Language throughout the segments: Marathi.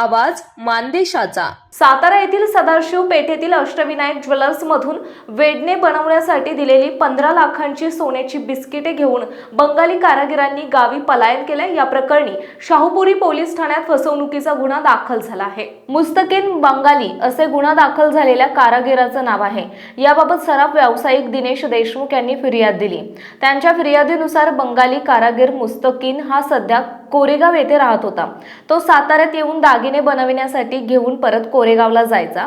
आवाज मानदेशाचा. सातारा येथील सदाशिव पेठेतील अष्टविनायक ज्वेलर्स मधून वेडणे बनवण्यासाठी दिलेली पंधरा लाखांची सोन्याची बिस्किटे घेऊन बंगाली कारागिरांनी गावी पलायन केले. या प्रकरणी शाहूपुरी पोलीस ठाण्यात फसवणुकीचा गुन्हा दाखल झाला आहे. मुस्तकीन बंगाली असे गुन्हा दाखल झालेल्या कारागिराचं नाव आहे. याबाबत सराफ व्यावसायिक दिनेश देशमुख यांनी फिर्याद दिली. त्यांच्या फिर्यादीनुसार बंगाली कारागीर मुस्तकीन हा सध्या कोरेगाव येथे राहत होता. तो साताऱ्यात येऊन दागिने बनविण्यासाठी घेऊन परत कोरेगावला जायचा.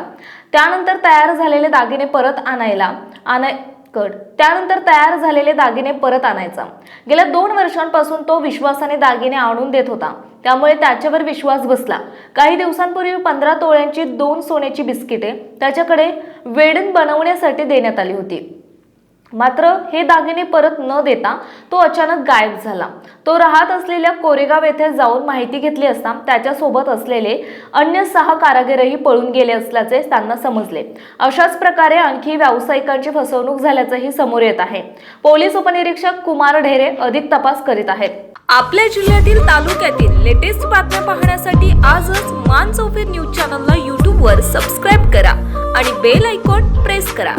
त्यानंतर तयार झालेले दागिने परत आणायला आणाय कड. त्यानंतर तयार झालेले दागिने परत आणायचा. गेल्या दोन वर्षांपासून तो विश्वासाने दागिने आणून देत होता. त्यामुळे त्याच्यावर विश्वास बसला. काही दिवसांपूर्वी पंधरा तोळ्यांची दोन सोन्याची बिस्किटे त्याच्याकडे वेडण बनवण्यासाठी देण्यात आली होती. मात्र हे दागिने परत न देता तो अचानक गायब झाला. तो राहत असलेल्या कोरेगाव येथे जाऊन माहिती घेतली असता त्याच्यासोबत असलेले अन्य सहा कारागिरही पळून गेले असल्याचे त्यांना समजले. अशाच प्रकारे आणखी व्यावसायिकांची फसवणूक झाल्याचंही समोर येत आहे. पोलीस उपनिरीक्षक कुमार ढेरे अधिक तपास करीत आहेत. आपल्या जिल्ह्यातील तालुक्यातील लेटेस्ट बातम्या पाहण्यासाठी आजच मान चौफेर न्यूज चॅनलला यूट्यूबवर सबस्क्राईब करा आणि बेल आयकॉन प्रेस करा.